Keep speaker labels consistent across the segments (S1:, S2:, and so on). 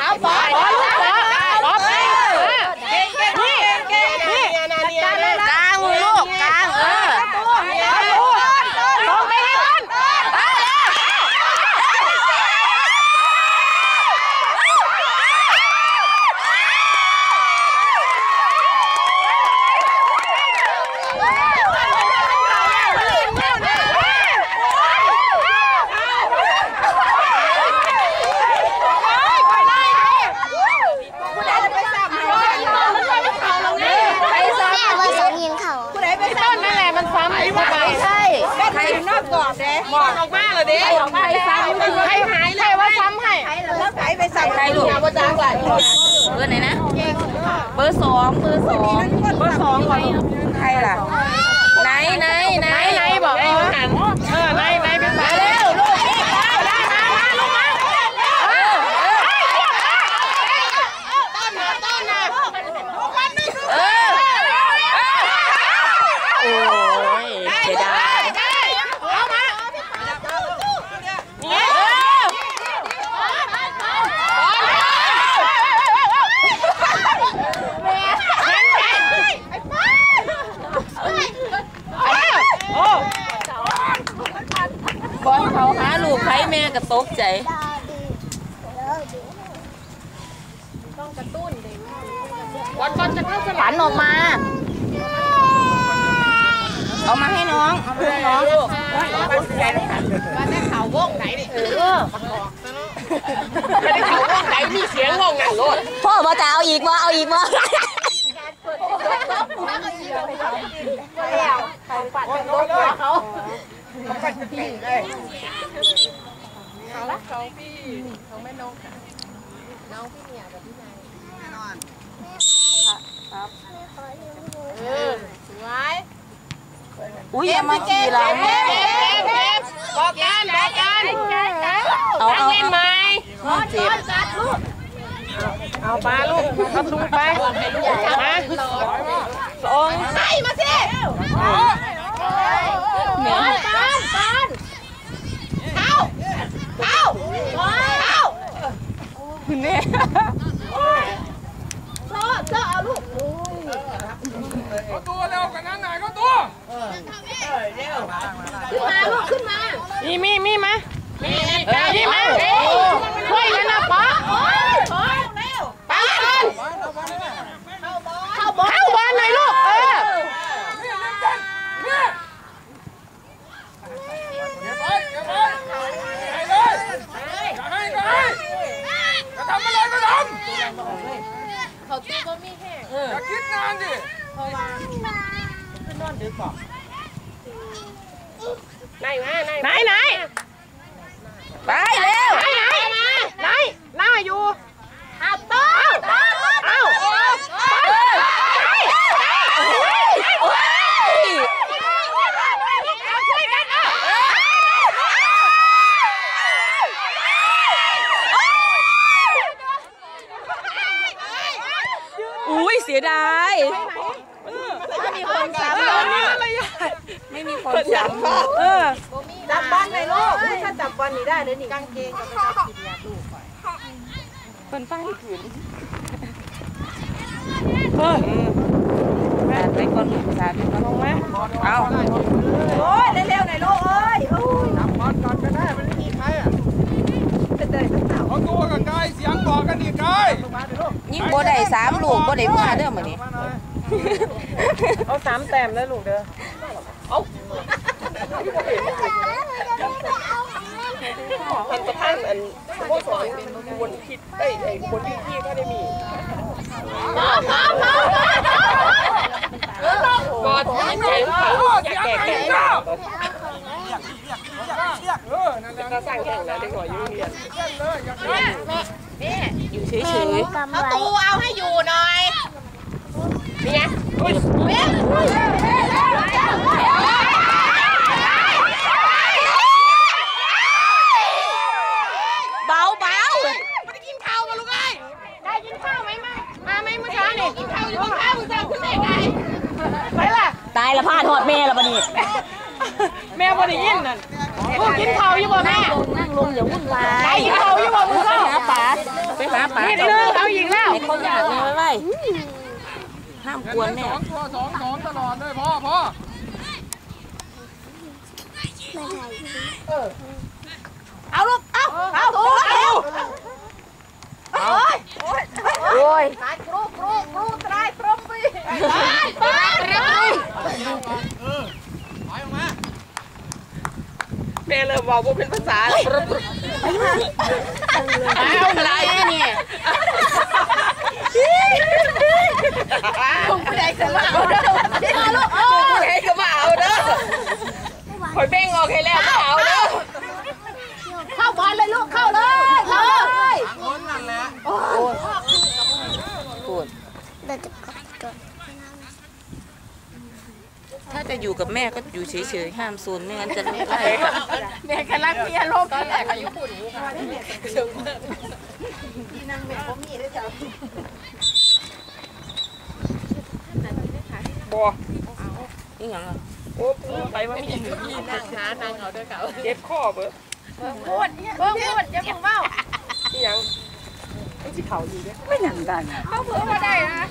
S1: เอาปอปอลูกปอปอไปนี่นี่จัดเลยกลางลูกกลางเออลงไปให้มัน
S2: ไปซ้ำแม่ว่าสองยิงเขา
S1: ต้น นั่นแหละมันซ้ำไม่ใช่ใครนอกกรอบเด้หมอนออกมาเลยเด้ใครซ้ำใครหายใครว่าซ้ำให้แล้วใครไปใส่ใครลูกว่าจ้างไหลเบอร์ไหนนะ เบอร์สองเบอร์สองเบอร์สองก่อนใครล่ะ ไหนไหนไหนไหนบอกเองหันเออไหนไหนเป็นสายเร็วลูกนี่มาได้มามาลูกมาเออเออต้นนะต้นนะเออ โอ้ยเสียดายเอามาเนี่ยบอลเขาหาลูกใค รแม่ก็ตกใจวันบอลจะเข้าสนามออกมา เอามาให้น้อง เอามาให้น้องลูกมาได้ข่าววงไหนดิเออมาได้ข่าววงไหนมีเสียงวงนั่นโลด
S2: พ่อมาจะเอาอีกมาเอาอีกมา
S1: อุ้ยอย่ามาขี่หลังบอกกันบอกกันเอาเอาเล่นไหมเจ็บเอาปลาลูกเอาลุงไปมาสองใส่มาสิเหนื่อย เนี่ย
S3: เขาตัวเร็วกว่านั้นหน่อยเขาตัว
S1: มีมีมีมามีมีมาช่วยกันนะป๊าป๊าเข้าบอลเข้าบอลหน่อยลูก เออ
S3: นี่เล่นกันนี่เก็บไว้เก็บไว้ให้เลยอย่าให้ก็ให้จะทำอะไรก็ทำเขาตัวก็มี แห้งอย่าคิดนานดิ
S1: ไหนไหนไหนไปเร็วไหนไหนไหนหน้าอยู่เอาต้นเอาช่วยกัน อุ้ยเสียดายไม่มีคนซ้ำไม่มีคนซ้ำเออ
S4: จับบอลหน่อยลูกถ้าจับบอลนี่ได้เลยนี่กางเกงกับไปจับกินยาลูก
S1: เป็นป้ายขืนเฮ้ยแม่ไปก่อนภาษาไปก่อนลงมาเอา
S4: โอ้ยเร็วๆหน่อยลูกเอ้ยโอ้ย
S3: จับบอลก่อนก็ได้มันไม่มีใครอะ
S4: เป็นเลย เป็นสาว
S3: เขาตัวกับกายเสียงบอกกันอีกกาย
S1: ยิ่งบ่ได้สามลูกบ่ได้เมื่อเด้อมื้อนี้
S4: เอาสามแต้มแล้วลูกเด้อ
S1: พันประท่านอันสโมสรวนผิดเอ้ยไอ้คนที่ที่ก็ได้มีกอดใจเขา
S3: โอ้
S1: อ
S3: เสี
S1: ยาก
S3: ยง
S1: แก่
S3: ใคร
S1: แก่
S3: เจ้าเออนั่นและ
S1: ก็สร้างแข่งนะเด็กหน่อยอยู่งเรียน
S3: เล่นเลยอย่าเล่น
S1: อยู่เฉย
S2: กำไว้
S1: ๆนี่ไงอุ้ยเบาเบาไม่ได้กินข้าวมาลูกเอ้ได้กินข้าวไหมมามาไหมเมื่อเช้านี่กินข้าวอยู่กินข้าวมึงสั่งขึ้นได้ไงไปล่ะ
S2: ตายละพลาดหอดแม่ละบัดนี้
S1: แม่บ่ได้ยินนั่นกินข้าวอยู่บ่แม่
S4: นั่งลงอย่าวุ่นวา
S1: ไป
S4: ย
S1: กินข้าวอยู่บ่มึงเข้า
S4: หาป๋าไปหาป๋า
S1: นี่เรื่องเอาอีกแล้ว
S4: ให้เขาอยากเลยไว้ไว้ห้ามกวนแม่
S3: สองตัวสองสองตลอดเลยพ่อพ่อ
S1: เอาลูกเอาเอาถูกเอา
S4: โอ้ย
S1: ครูครูครูตรายพร้อมไปไปไปแม่ เริ่มบอกว่าเป็นภาษาเอาอะไรเนี่ยคงผู้ใดจะมาเอาเด้อเอาลูกเอาผู้ใดจะมาเอาเด้อคอยเบ่งออกให้แล้วมาเอาเด้อเข้าบอลเลยลูกเข้าเลยเข้าเลย
S3: คนนั่นแหละ
S4: พูด เดี๋ยวจะกดกด
S2: ถ้าจะอยู่กับแม่ก็อยู่เฉยๆห้ามโซนไม่งั้นจะไล่
S1: แม่กำลังมีอารมณ์ตอนแรกอายุปุ่น
S3: บ่
S2: นี่อย่างอะ
S3: โอ้ไปว่ามีหนึ่งที่
S1: นั่งหานั่งเอาด้วยเก่า
S3: เจ็บข้อเบ้อ
S1: พูดเพิ่งพูดจะมึงเมา
S3: ที่ยังไม่สิเขาอยู่เด้อ
S1: เขาเพิ่งมาได้นะ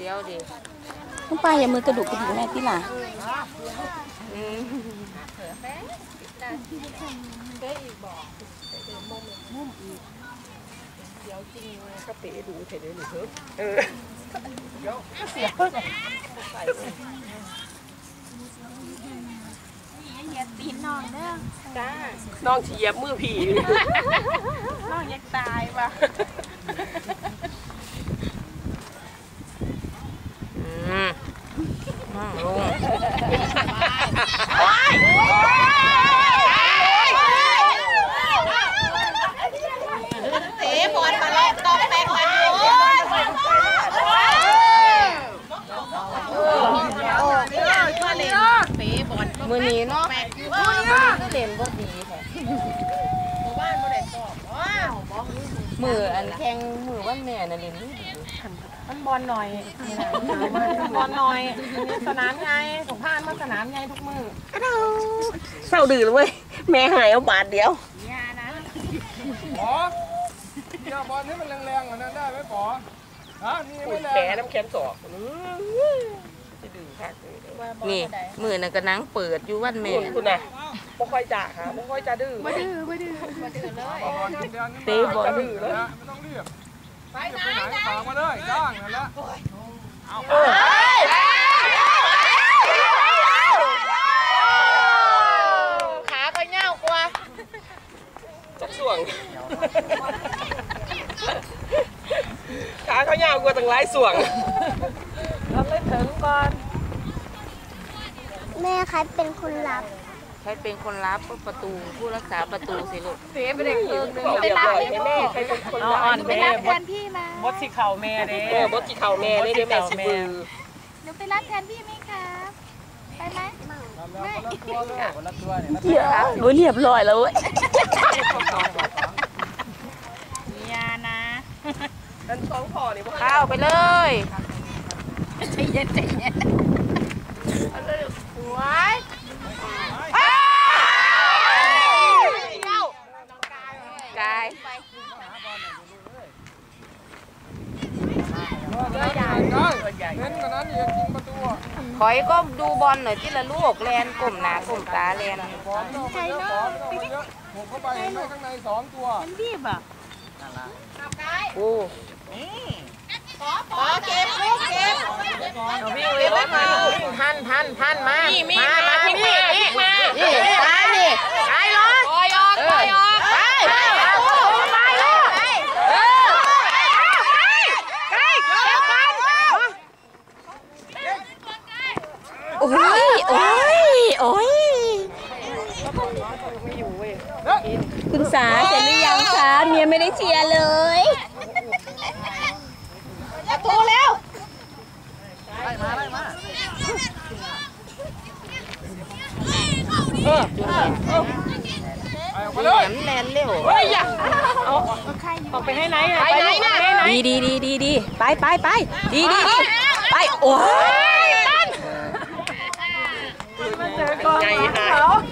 S2: เสียวดิ
S4: น้องป้าอย่ามือกระดูกกระดิกแม่ที่หล่ะ
S3: ก็เตะดูเทเดหรือเถอะเออน้องเฉียบมือผี
S1: น้องยังตายว่ะ
S2: อืมนั่งลง
S1: เตะบอลมาลอบต้องแตกกันอยู่เตะบอล
S2: มือนี้เนาะ
S1: แตกอยู่
S2: ก็เล่นบ่ดีแท้
S1: บ้านบ่ได้สอบว้าว
S2: มืออันแข่งมือวันแม่น่ะเล่นดีดี
S1: มันบอลหน่อยบอลหน่อยสนามไงสงพานมาสนามไงทุกมือ
S4: เศร้าดื้อเลยเว้ยแม่หายเอาบาทเดียว
S3: ปอเจ้าบอลให้มันแรงๆกว่านั้นได้ไหมปอฮะนี่ไม่แรง
S4: แขนน้ำแขนสอก
S2: นี่มือน่ะก็นั่งเปิดอยู่วันแม่
S4: คุณน่ะ บ่ค่อยจ่าค่ะบ่ค่อยจ่าดื้อ
S3: ปอเดือนๆ
S2: เตะบอล
S3: ดื้อแล้วไม่ต้องรีบไปไหนฝากมาเลยจ้างนั่นแหละ
S1: ขาก็เง่ากว่า
S4: จักส่วงขาเขายาวกว่าตั้งหลายส่วง
S1: เราไปถึงก่อน
S4: แม่ใครเป็นคนรับ
S2: ใครเป็นคนรับประตูผู้รักษาประตูสิลูก
S1: เตะไปได้ครึ่งนึง
S4: เรียบร้อยแม่ใครเป็นคนรับ
S1: อ่อนไปรับแทน
S5: มดสิเข่าแม่เด้
S4: เออบดกี่เข่าแม่เลยเดี๋ยวแม่สิบือ
S6: หนูไปรับแทนพี่ไหมคะไปไหม
S3: คนละตัวเนี่ย
S4: เดี๋ยวโอ้ยเรียบร้อยแล้วเว้ย
S6: อยานะ
S4: นั่นท้องพอนี่บ่
S2: เข้าไปเลย
S6: ใจเย็นใจเย็น
S1: ไว้
S2: กาย
S3: ได้ เน้นกว่านั้นอีกยิงประตูอะ
S2: ถอยก็ดูบอลหน่อยที่ละลูกแลนกลมหนากลมตาแลน
S3: ขอไม่ต้องไปเยอะขอไม่ต้องไปเยอะผมเข้าไปเห็นไหมข้างในสองตัว
S6: รีบอะ
S2: โอ้
S1: ขอเก็บลูกเก็บวิ่เร็วมาพันพันพันมา มา มาพี่มาพี่มานี่ตายนี่ตายเลยปล่อยออกปล่อยออกไปไปไปเลยเออไปไปเก็บกัน
S4: โอ้ยโอ้ยโอ้ย คุณสาเสร็จหรือยังคะเมียไม่ได้เชียร์เลย
S1: ประตูเร็ว
S3: ไปออกมาเลย
S2: แหลมแลนเร็ว
S5: ออกไปให้ไหนอะ
S1: ไปไหนน่ะ
S4: ดีดีดีดีดีไปไปไปดีดีดีไปโอ้ยไงฮะโอ้เรา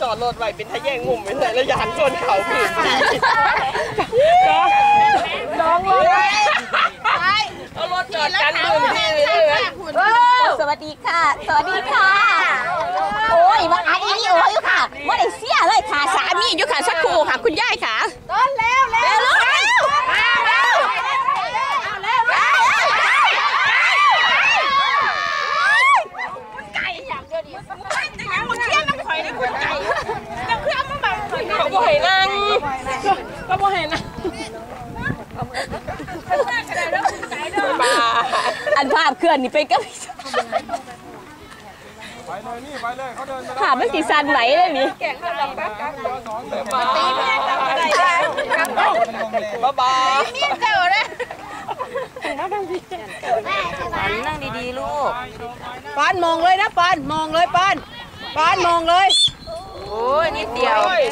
S4: จอดรถไว้เป็นทะแยงงุ่มไปเลยแล้วยานชนเขาผืนทีน้องเลยเอารถจอดกันผืนทีเลย
S2: สวัสดีค่ะ สวัสดีค่ะ โอ้ยมาอันนี้โอ้ยค่ะว่าได้เสียเลยค่ะสามีอยู่ค่ะสักครู่ค่ะคุณยายค่ะ
S1: ต้นแล้วแล้ว
S2: เร็วเร็วเร็ว
S1: มาแล้วเอาแล้วแล้ว
S4: เขาบ่ให้นั่งเขาบ่ให้นั่งบ้า
S2: อันภา พเคลื่อนนี่ไปก็
S3: ไปเลยนี่ไปเลยเขาเดินไป
S2: ภาพมันสีสันไหวเลยนี่
S4: บ้าบ้า
S7: หันนั่งดีๆลูก
S4: ปานมองเลยนะปานมองเลยปานปานมองเลย
S7: โอ้ยนิดเดียว
S4: โอ้ย